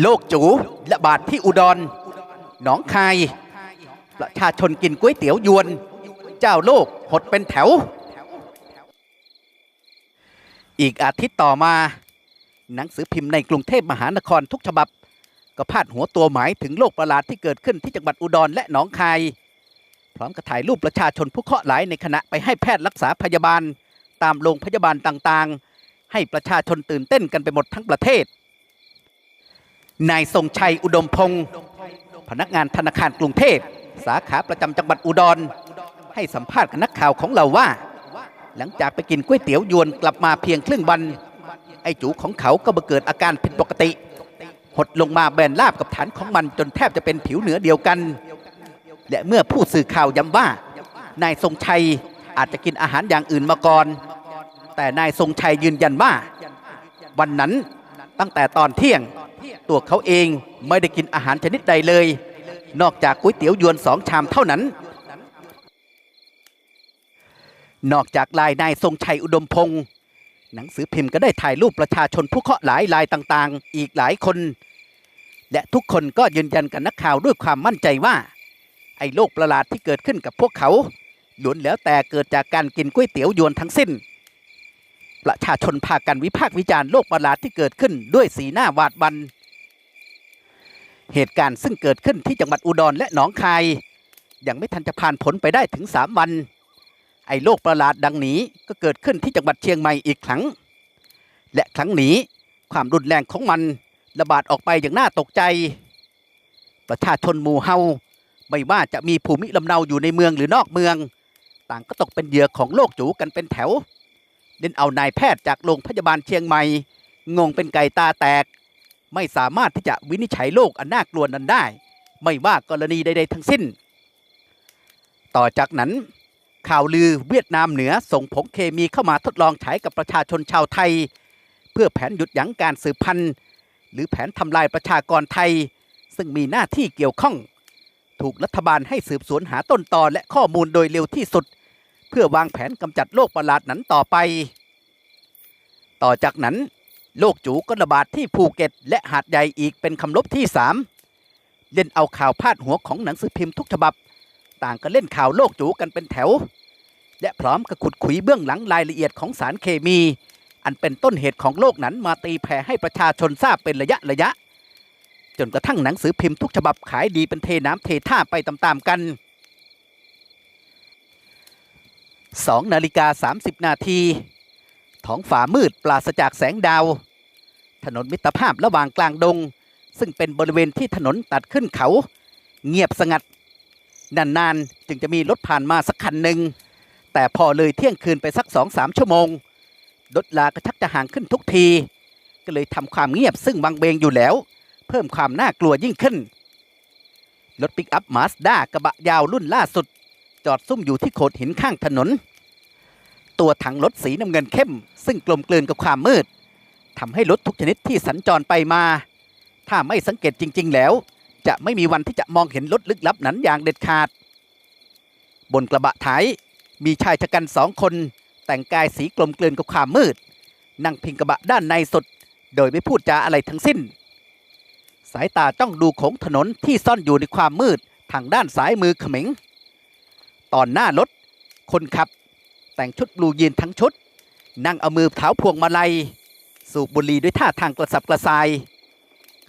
โลกจูระบาดที่อุดร หนองคาย ประชาชนกินก๋วยเตี๋ยวยวน เจ้าโลกหดเป็นแถว อีกอาทิตย์ต่อมา หนังสือพิมพ์ในกรุงเทพมหานครทุกฉบับ ก็พาดหัวตัวหมายถึงโรคประหลาดที่เกิดขึ้นที่จังหวัดอุดรและหนองคาย พร้อมกับถ่ายรูปประชาชนผู้เคราะห์หลายในขณะไปให้แพทย์รักษาพยาบาล ตามโรงพยาบาลต่างๆ ให้ประชาชนตื่นเต้นกันไปหมดทั้งประเทศ นายทรงชัยอุดมพงศ์พนักงานธนาคารกรุงเทพ สาขาประจำจังหวัดอุดร ให้สัมภาษณ์กับนักข่าวของเราว่า หลังจากไปกินก๋วยเตี๋ยวยวนกลับมาเพียงครึ่งวัน ไอ้จูของเขาก็มาเกิดอาการผิดปกติ หดลงมาแบนราบกับฐานของมันจนแทบจะเป็นผิวเหนือเดียวกัน และเมื่อผู้สื่อข่าวย้ำว่านายทรงชัยอาจจะกินอาหารอย่างอื่นมาก่อน แต่นายทรงชัยยืนยันว่า วันนั้นตั้งแต่ตอนเที่ยง ตัวเขาเองไม่ได้กินอาหารชนิดใดเลย นอกจากก๋วยเตี๋ยวยวนสองชามเท่านั้น นอกจากลายนายทรงชัยอุดมพงศ์หนังสือพิมพ์ก็ได้ถ่ายรูปประชาชนผู้เคาะห์หลายลายต่างๆ อีกหลายคน และทุกคนก็ยืนยันกับนักข่าวด้วยความมั่นใจว่า ไอ้โรคประหลาดที่เกิดขึ้นกับพวกเขาล้วนแล้วแต่เกิดจากการกินก๋วยเตี๋ยวยวนทั้งสิ้น ประชาชนพากันวิพากษ์วิจารณ์โรคประหลาดที่เกิดขึ้นด้วยสีหน้าหวาดบัน เหตุการณ์ซึ่งเกิดขึ้นที่จังหวัดอุดรและหนองคาย ยังไม่ทันจะผ่านผลไปได้ถึง3วัน ไอ้โรคประหลาดดังนี้ก็เกิดขึ้นที่จังหวัดเชียงใหม่อีกครั้ง และครั้งนี้ความรุนแรงของมันระบาดออกไปอย่างน่าตกใจ ประชาชนหมู่เฮาไม่ว่าจะมีภูมิลำเนาอยู่ในเมืองหรือนอกเมือง ต่างก็ตกเป็นเหยื่อของโรคจูกันเป็นแถว เล่นเอานายแพทย์จากโรงพยาบาลเชียงใหม่ งงเป็นไก่ตาแตก ไม่สามารถที่จะวินิจฉัยโรคอันน่ากลัวนั้นได้ ไม่ว่ากรณีใดๆทั้งสิ้น ต่อจากนั้น ข่าวลือเวียดนามเหนือส่งผงเคมีเข้ามาทดลองใช้กับประชาชนชาวไทย เพื่อแผนหยุดยั้งการสืบพันธุ์ หรือแผนทำลายประชากรไทย ซึ่งมีหน้าที่เกี่ยวข้อง ถูกรัฐบาลให้สืบสวนหาต้นตอและข้อมูลโดยเร็วที่สุดเพื่อวางแผนกำจัดโรคประหลาดนั้นต่อไป ต่อจากนั้นโรคจูก็ระบาดที่ภูเก็ต และหาดใหญ่อีกเป็นคำลบที่สามเล่นเอาข่าวพาดหัวของหนังสือพิมพ์ทุกฉบับ ต่างก็เล่นข่าวโรคจูกันเป็นแถว และพร้อมกับขุดคุยเบื้องหลังรายละเอียดของสารเคมี อันเป็นต้นเหตุของโรคนั้นมาตีแผ่ให้ประชาชนทราบเป็นระยะระยะ จนกระทั่งหนังสือพิมพ์ทุกฉบับขายดีเป็นเทน้ำเทท่าไปตามๆกัน 2นาฬิกา 30 นาทีท้องฟ้ามืดปราศจากแสงดาว ถนนมิตรภาพระหว่างกลางดง ซึ่งเป็นบริเวณที่ถนนตัดขึ้นเขา เงียบสงัด นานๆ จึงจะมีรถผ่านมาสักคันหนึ่ง แต่พอเลยเที่ยงคืนไปสักสองสามชั่วโมง รถลาก็ชักจะห่างขึ้นทุกที ก็เลยทำความเงียบซึ่งบางเบงอยู่แล้ว เพิ่มความน่ากลัวยิ่งขึ้น รถปิกอัพมาสด้ากระบะยาวรุ่นล่าสุด จอดซุ่มอยู่ที่โขดหินข้างถนน ตัวถังรถสีน้ำเงินเข้ม ซึ่งกลมกลืนกับความมืดทำให้รถทุกชนิดที่สัญจรไปมา ถ้าไม่สังเกตจริง ๆ แล้ว จะไม่มีวันที่จะมองเห็นรถลึกลับนั้นอย่างเด็ดขาด บนกระบะท้ายมีชายชะกันสองคน แต่งกายสีกลมกลืนกับความมืด นั่งพิงกระบะด้านในสุด โดยไม่พูดจาอะไรทั้งสิ้น สายตาจ้องดูโขงถนนที่ซ่อนอยู่ในความมืดทางด้านซ้ายมือเขม็ง ตอนหน้ารถ คนขับ แต่งชุดบลูยีนทั้งชุด นั่งเอามือเท้าพวงมาลัย สูบบุหรี่ด้วยท่าทางกระสับกระส่าย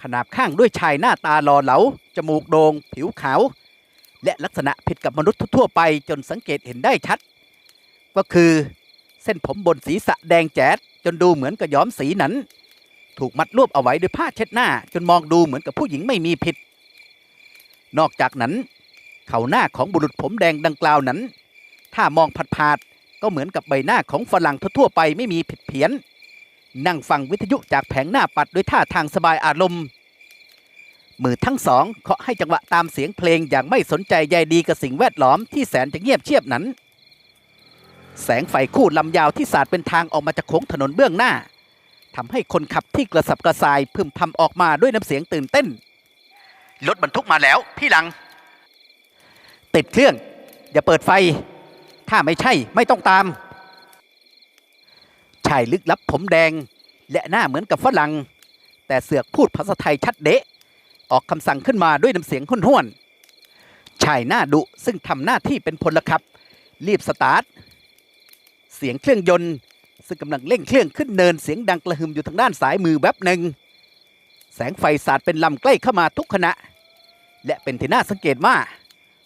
ขนาบข้างด้วยชายหน้าตาหล่อเหลา จมูกโดง่งผิวขาว และลักษณะผิดกับมนุษย์ทั่วไปจนสังเกตเห็นได้ชัด ก็คือเส้นผมบนศีรษะแดงแจ๊ดจนดูเหมือนกับย้อมสีนั้น ถูกมัดรวบเอาไว้ด้วยผ้าเช็ดหน้า จนมองดูเหมือนกับผู้หญิงไม่มีผิด นอกจากนั้น เขาหน้าของบุรุษผมแดงดังกล่าวนั้น ถ้ามองผัดๆก็เหมือนกับใบหน้าของฝรั่งทั่วไปไม่มีผิดเพี้ยน นั่งฟังวิทยุจากแผงหน้าปัดด้วยท่าทางสบายอารมณ์ มือทั้งสองเคาะให้จังหวะตามเสียงเพลงอย่างไม่สนใจใยดีกับสิ่งแวดล้อมที่แสนจะเงียบเชียบนั้น แสงไฟคู่ลำยาวที่สาดเป็นทางออกมาจากโค้งถนนเบื้องหน้าทำให้คนขับที่กระสับกระส่ายพึมพำออกมาด้วยน้ำเสียงตื่นเต้นรถบรรทุกมาแล้วพี่ลัง ติดเครื่อง อย่าเปิดไฟ ถ้าไม่ใช่ไม่ต้องตาม ชายลึกลับผมแดง และหน้าเหมือนกับฝรั่งแต่เสือกพูดภาษาไทยชัดเดะ ออกคำสั่งขึ้นมาด้วยน้ำเสียงห้วนๆชายหน้าดุซึ่งทำหน้าที่เป็นพลขับ รีบสตาร์ท เสียงเครื่องยนต์ ซึ่งกำลังเร่งเครื่องขึ้นเนินเสียงดังกระหึ่มอยู่ทางด้านซ้ายมือแวบหนึ่ง แสงไฟสาดเป็นลำใกล้เข้ามาทุกขณะ และเป็นที่น่าสังเกตว่า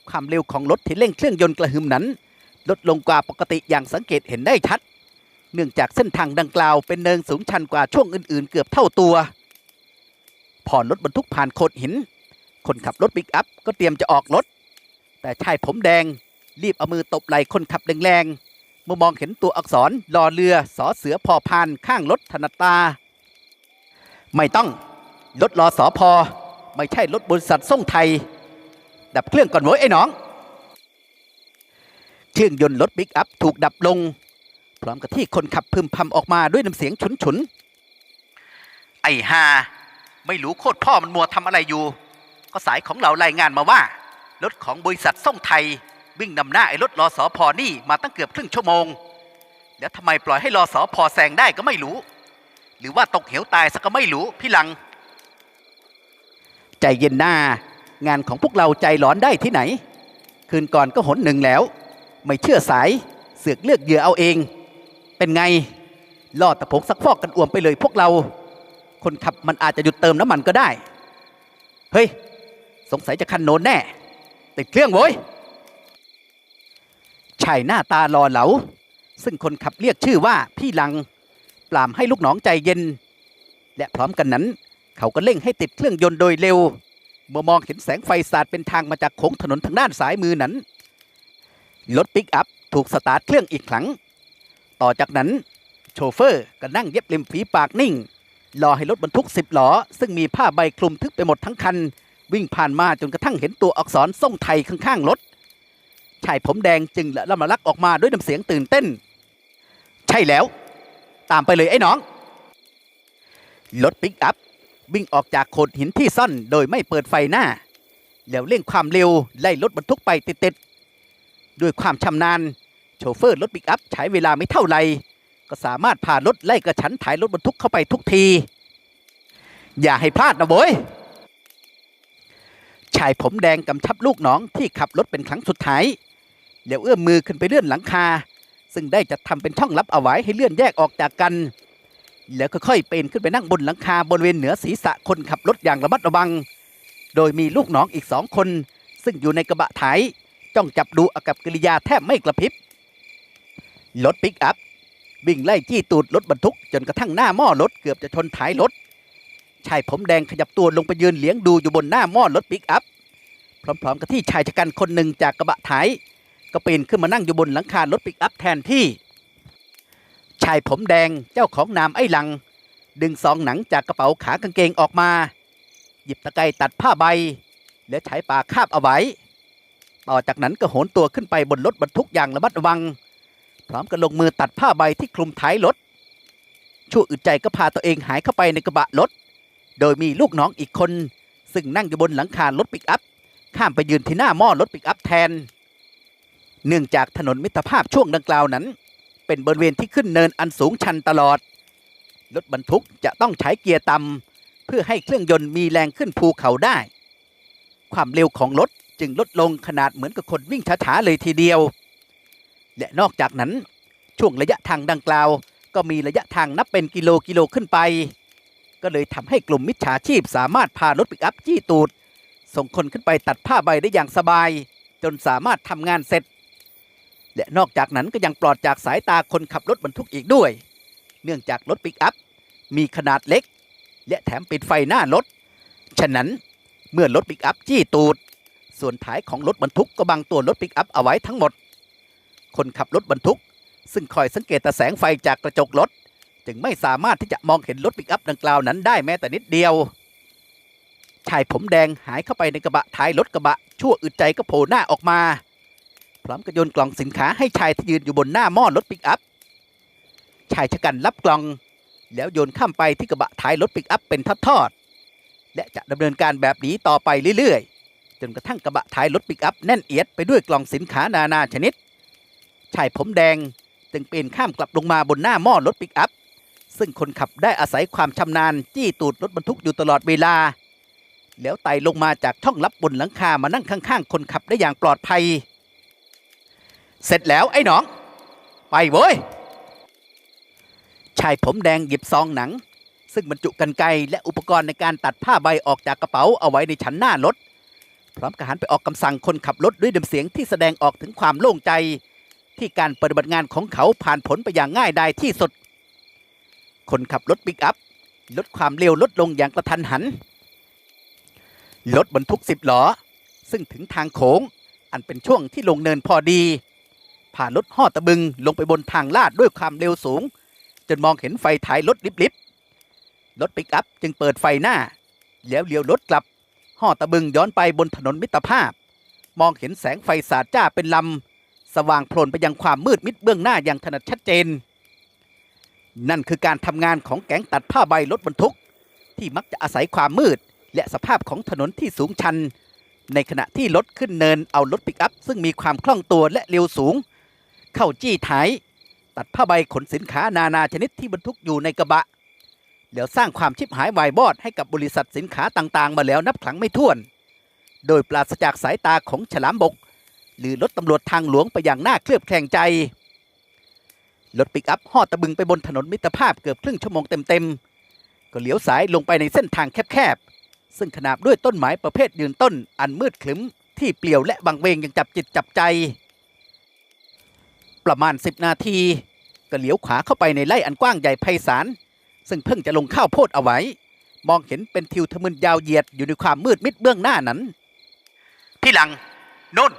ความเร็วของรถที่เร่งเครื่องยนต์กระหึ่มนั้น ลดลงกว่าปกติอย่างสังเกตเห็นได้ชัด เนื่องจากเส้นทางดังกล่าวเป็นเนินสูงชันกว่าช่วงอื่นๆ เกือบเท่าตัว พอรถบรรทุกผ่านโขดหิน คนขับรถปิกอัพก็เตรียมจะออกรถ แต่ชายผมแดงรีบเอามือตบไหล่คนขับแรงๆเมื่อมองเห็นตัวอักษรรอเรือสอเสือพอพานข้างรถถนัดตา ไม่ต้องรถรอสอพอไม่ใช่รถบริษัทส่งไทย ดับเครื่องก่อนเว้ยไอ้น้อง เครื่องยนต์รถปิกอัพถูกดับลง พร้อมกับที่คนขับพึมพำออกมาด้วยน้ำเสียงฉุนฉุนไอ้ฮาไม่รู้โคตรพ่อมันมัวทำอะไรอยู่ ก็สายของเรารายงานมาว่า รถของบริษัทส่งไทย วิ่งนำหน้าไอ้รถรอสอพอนี่มาตั้งเกือบครึ่งชั่วโมง แล้วทำไมปล่อยให้รอสอพอแซงได้ก็ไม่รู้ หรือว่าตกเหวตายซะก็ไม่รู้พี่ลัง ใจเย็นหน้า งานของพวกเราใจร้อนได้ที่ไหน คืนก่อนก็หนหนึ่งแล้ว ไม่เชื่อสายเสือกเลือกเหยื่อเอาเอง เป็นไงล่อตะพกซักฟอกกันอ่วมไปเลยพวกเรา คนขับมันอาจจะหยุดเติมน้ำมันก็ได้ เฮ้ย สงสัยจะคันโนนแน่ ติดเครื่องโว้ยชายหน้าตาหล่อเหลา ซึ่งคนขับเรียกชื่อว่าพี่ลัง ปรามให้ลูกน้องใจเย็น และพร้อมกันนั้น เขาก็เร่งให้ติดเครื่องยนต์โดยเร็ว เมื่อมองเห็นแสงไฟสาดเป็นทางมาจากโค้งถนนทางด้านซ้ายมือนั้น รถปิกอัพถูกสตาร์ทเครื่องอีกครั้ง ต่อจากนั้นโชเฟอร์ก็นั่งเย็บริมฝีปากนิ่ง รอให้รถบรรทุกสิบล้อ ซึ่งมีผ้าใบคลุมทึบไปหมดทั้งคัน วิ่งผ่านมาจนกระทั่งเห็นตัวอักษรส่งไทยข้างๆรถชายผมแดงจึงละละมาลักออกมาด้วยน้ำเสียงตื่นเต้น ใช่แล้ว ตามไปเลยไอ้น้อง รถปิกอัพ วิ่งออกจากโขดหินที่ซ่อนโดยไม่เปิดไฟหน้า แล้วเร่งความเร็วไล่รถบรรทุกไปติดๆด้วยความชำนาญ โชเฟอร์รถปิกอัพใช้เวลาไม่เท่าไหร่ก็สามารถพารถไล่กระชั้นถ่ายรถบรรทุกเข้าไปทุกที อย่าให้พลาดนะโว้ยชายผมแดงกำชับลูกน้องที่ขับรถเป็นครั้งสุดท้ายแล้วเอื้อมมือขึ้นไปเลื่อนหลังคา ซึ่งได้จัดทำเป็นช่องลับเอาไว้ให้เลื่อนแยกออกจากกัน แล้วค่อยๆปีนขึ้นไปนั่งบนหลังคาบริเวณเหนือศีรษะคนขับรถอย่างระมัดระวัง โดยมีลูกน้องอีกสองคน ซึ่งอยู่ในกระบะท้ายจ้องจับดูอากับกิริยาแทบไม่กระพริบรถปิกอัพวิ่งไล่จี้ตูดรถบรรทุก จนกระทั่งหน้าหม้อรถเกือบจะชนท้ายรถชายผมแดงขยับตัวลงไปยืนเลี้ยงดูอยู่บนหน้าหม้อรถปิกอัพพร้อมๆกับที่ชายชะกันคนหนึ่งจากกระบะท้ายก็ปีนขึ้นมานั่งอยู่บนหลังคารถปิกอัพแทนที่ ชายผมแดงเจ้าของนามไอ้หลัง ดึงซองหนังจากกระเป๋าขากางเกงออกมา หยิบตะไคร้ตัดผ้าใบ และใช้ปากคาบเอาไว้ ต่อจากนั้นก็โหนตัวขึ้นไปบนรถบรรทุกอย่างระมัดระวัง พร้อมกับลงมือตัดผ้าใบที่คลุมท้ายรถชั่วอึดใจก็พาตัวเองหายเข้าไปในกระบะรถ โดยมีลูกน้องอีกคน ซึ่งนั่งอยู่บนหลังคารถปิกอัพ ข้ามไปยืนที่หน้าหม้อรถปิกอัพแทน เนื่องจากถนนมิตรภาพช่วงดังกล่าวนั้น เป็นบริเวณที่ขึ้นเนินอันสูงชันตลอด รถบรรทุกจะต้องใช้เกียร์ต่ำเพื่อให้เครื่องยนต์มีแรงขึ้นภูเขาได้ ความเร็วของรถจึงลดลงขนาดเหมือนกับคนวิ่งช้าๆเลยทีเดียว และนอกจากนั้น ช่วงระยะทางดังกล่าว ก็มีระยะทางนับเป็นกิโลกิโลขึ้นไป ก็เลยทำให้กลุ่มมิจฉาชีพสามารถพารถปิกอัพจี้ตูด ส่งคนขึ้นไปตัดผ้าใบได้อย่างสบาย จนสามารถทำงานเสร็จ และนอกจากนั้นก็ยังปลอดจากสายตาคนขับรถบรรทุกอีกด้วย เนื่องจากรถปิกอัพมีขนาดเล็ก และแถมปิดไฟหน้ารถ ฉะนั้นเมื่อรถปิกอัพจี้ตูด ส่วนท้ายของรถบรรทุกก็บังตัวรถปิกอัพเอาไว้ทั้งหมด คนขับรถบรรทุก ซึ่งคอยสังเกตแต่แสงไฟจากกระจกรถ จึงไม่สามารถที่จะมองเห็นรถปิกอัพดังกล่าวนั้นได้แม้แต่นิดเดียว ชายผมแดงหายเข้าไปในกระบะท้ายรถกระบะชั่วอึดใจก็โผล่หน้าออกมา พร้อมกับโยนกล่องสินค้าให้ชายที่ยืนอยู่บนหน้าหม้อรถปิกอัพ ชายชะกันรับกล่อง แล้วโยนข้ามไปที่กระบะท้ายรถปิกอัพเป็นทอดๆและจะดำเนินการแบบนี้ต่อไปเรื่อยๆ จนกระทั่งกระบะท้ายรถปิกอัพแน่นเอียดไปด้วยกล่องสินค้านานาชนิด ชายผมแดงจึงปีนข้ามกลับลงมาบนหน้าหม้อรถปิกอัพ ซึ่งคนขับได้อาศัยความชำนาญจี้ตูดรถบรรทุกอยู่ตลอดเวลา แล้วไต่ลงมาจากช่องลับบนหลังคามานั่งข้างๆ คนขับได้อย่างปลอดภัย เสร็จแล้วไอ้หนอง ไปเว้ย ชายผมแดงหยิบซองหนัง ซึ่งบรรจุกันไกและอุปกรณ์ในการตัดผ้าใบออกจากกระเป๋าเอาไว้ในชั้นหน้ารถ พร้อมกับหันไปออกคำสั่งคนขับรถด้วยน้ำเสียงที่แสดงออกถึงความโล่งใจ ที่การปฏิบัติงานของเขาผ่านผลไปอย่างง่ายดายที่สุด คนขับรถปิกอัพลดความเร็วลดลงอย่างกระทันหัน รถบรรทุกสิบล้อ ซึ่งถึงทางโค้ง อันเป็นช่วงที่ลงเนินพอดี ผ่านรถห่อตะบึงลงไปบนทางลาดด้วยความเร็วสูง จนมองเห็นไฟท้ายรถลิบๆรถปิกอัพจึงเปิดไฟหน้า แล้วเลี้ยวรถกลับห่อตะบึงย้อนไปบนถนนมิตรภาพ มองเห็นแสงไฟสาดจ้าเป็นลำ สว่างโพลนไปยังความมืดมิดเบื้องหน้าอย่างถนัดชัดเจน นั่นคือการทำงานของแก๊งตัดผ้าใบรถบรรทุก ที่มักจะอาศัยความมืด และสภาพของถนนที่สูงชัน ในขณะที่รถขึ้นเนินเอารถปิกอัพ ซึ่งมีความคล่องตัวและเร็วสูง เข้าจี้ท้าย ตัดผ้าใบขนสินค้านานาชนิดที่บรรทุกอยู่ในกระบะแล้วสร้างความชิบหายวายบอดให้กับบริษัทสินค้าต่างๆ มาแล้วนับครั้งไม่ถ้วน โดยปราศจากสายตาของฉลามบก หรือรถตำรวจทางหลวงไปอย่างน่าเคลือบแคลงใจ รถปิกอัพห่อตะบึงไปบนถนนมิตรภาพเกือบครึ่งชั่วโมงเต็มๆ ก็เลี้ยวสายลงไปในเส้นทางแคบๆ ซึ่งขนาบด้วยต้นไม้ประเภทยืนต้นอันมืดคลึ้มที่เปลี่ยวและบังเวงยังจับจิตจับใจ ประมาณ 10 นาที ก็เลี้ยวขวาเข้าไปในไร่อันกว้างใหญ่ไพศาลซึ่งเพิ่งจะลงข้าวโพดเอาไว้ มองเห็นเป็นทิวทะมึนยาวเหยียดอยู่ในความมืดมิดเบื้องหน้านั้นที่หลังโน่น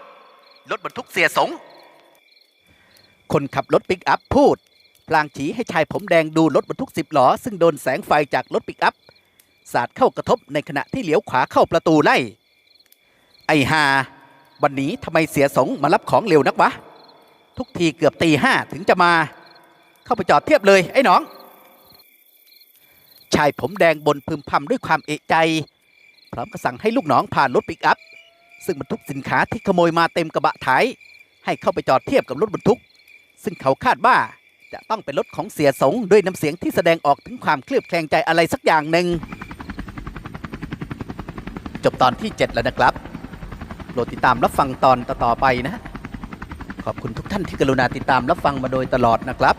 รถบรรทุกเสียสง คนขับรถปิกอัพพูดพลางชี้ให้ชายผมแดงดูรถบรรทุกสิบล้อ ซึ่งโดนแสงไฟจากรถปิกอัพสาดเข้ากระทบในขณะที่เลี้ยวขวาเข้าประตูไล่ ไอ้ฮาวันนี้ทำไมเสียสงมารับของเร็วนักวะ ทุกทีเกือบตีห้าถึงจะมาเข้าไปจอดเทียบเลยไอ้น้อง ชายผมแดงบนพึมพำด้วยความเอะใจ พร้อมกับสั่งให้ลูกน้องผ่านรถปิกอัพ ซึ่งบรรทุกสินค้าที่ขโมยมาเต็มกระบะท้าย ให้เข้าไปจอดเทียบกับรถบรรทุก ซึ่งเขาคาดว่าจะต้องเป็นรถของเสียสงด้วยน้ำเสียงที่แสดงออกถึงความเคลือบแคลงใจอะไรสักอย่างหนึ่งจบตอนที่ 7 แล้วนะครับ โปรดติดตามรับฟังตอนต่อๆไปนะ ขอบคุณทุกท่านที่กรุณาติดตามรับฟังมาโดยตลอดนะครับ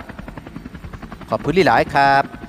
ขอบคุณหลายครับ